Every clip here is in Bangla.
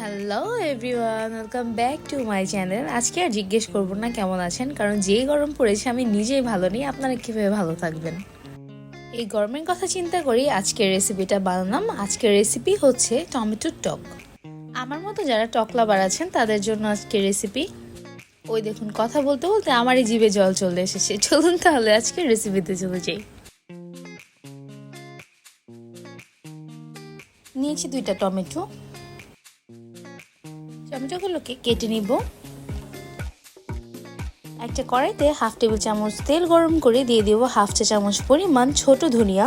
Hello everyone welcome back to my channel আজকে আর জিজ্ঞেস করব না কেমন আছেন, কারণ যেই গরম পড়েছে, আমি নিজেই ভালো নেই। আপনারা কীভাবে ভালো থাকবেন? এই গরমের কথা চিন্তা করি আজকের রেসিপিটা বানালাম। আজকের রেসিপি হচ্ছে টমেটোর টক। আমার মতো যারা টক লাভার আছেন, তাদের জন্য আজকের রেসিপি ওই দেখুন, কথা বলতে বলতে আমারই জিভে জল চলে এসেছে। চলুন তাহলে আজকের রেসিপিতে চলে যাই। নিয়েছি দুইটা টমেটো। টমেটোগুলোকে কেটে নিব, একটা কড়াইতে হাফ টেবিল চামচ তেল গরম করে দিয়ে দিব হাফ চা চামচ পরিমাণ ছোট ধনিয়া।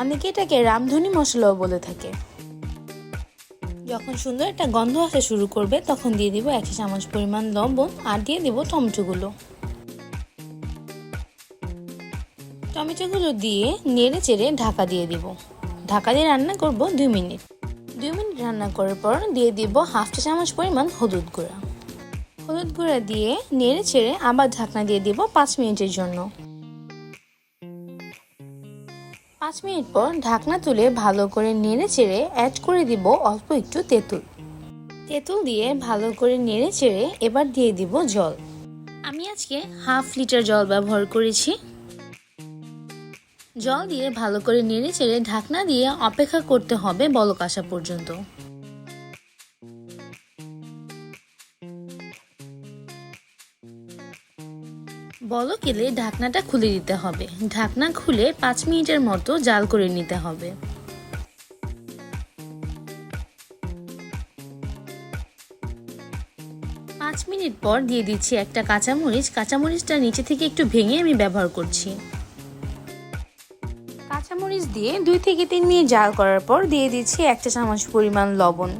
অনেকে এটাকে রামধনি মশলাও বলে থাকে। যখন সুন্দর একটা গন্ধ আসা শুরু করবে, তখন দিয়ে দিব এক চামচ পরিমাণ লবণ আর দিয়ে দিব টমেটোগুলো। টমেটোগুলো দিয়ে নেড়ে চেড়ে ঢাকা দিয়ে দিব। ঢাকা দিয়ে রান্না করব দুই মিনিট। দুই মিনিট রান্না করার পর দিয়ে দিব হাফ চা চামচ পরিমাণ হলুদ গুঁড়া। হলুদ গুঁড়া দিয়ে নেড়ে ছেড়ে আবার ঢাকনা দিয়ে দিব পাঁচ মিনিটের জন্য। পাঁচ মিনিট পর ঢাকনা তুলে ভালো করে নেড়ে চেড়ে অ্যাড করে দিব অল্প একটু তেঁতুল। তেঁতুল দিয়ে ভালো করে নেড়ে চেড়ে এবার দিয়ে দিব জল। আমি আজকে হাফ লিটার জল ব্যবহার করেছি। জল দিয়ে ভালো করে নেড়ে চেড়ে ঢাকনা দিয়ে অপেক্ষা করতে হবে বলক আসা পর্যন্ত। বলক এলে ঢাকনাটা খুলে দিতে হবে। ঢাকনা খুলে পাঁচ মিনিটের মতো জাল করে নিতে হবে। পাঁচ মিনিট পর দিয়ে দিচ্ছি একটা কাঁচামরিচ। কাঁচামরিচটা নিচে থেকে একটু ভেঙে আমি ব্যবহার করছি। কাঁচামরিচ দিয়ে দুই থেকে তিন মিনিট জাল করার পর দিয়ে দিচ্ছি একটা চামচ পরিমাণ লবণ।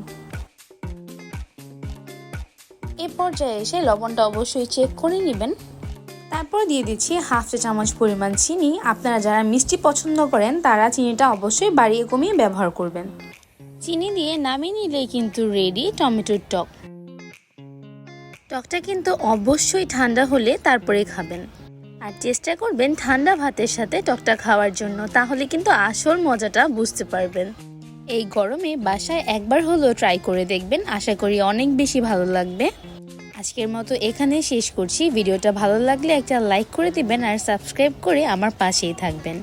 এ পর্যায়ে এসে লবণটা অবশ্যই চেক করে নেবেন। তারপর দিয়ে দিচ্ছি হাফ চা চামচ পরিমাণ চিনি। আপনারা যারা মিষ্টি পছন্দ করেন, তারা চিনিটা অবশ্যই বাড়িয়ে কমিয়ে ব্যবহার করবেন। চিনি দিয়ে নামিয়ে নিলেই কিন্তু রেডি টমেটোর টক। টকটা কিন্তু অবশ্যই ঠান্ডা হলে তারপরে খাবেন। আর চেষ্টা করবেন ঠান্ডা ভাতের সাথে টকটা খাওয়ার জন্য, তাহলে কিন্তু আসল মজাটা বুঝতে পারবেন। এই গরমে বাসায় একবার হলেও ট্রাই করে দেখবেন, আশা করি অনেক বেশি ভালো লাগবে। আজকের মতো এখানে শেষ করছি। ভিডিওটা ভালো লাগলে একটা লাইক করে দিবেন আর সাবস্ক্রাইব করে আমার পাশেই থাকবেন।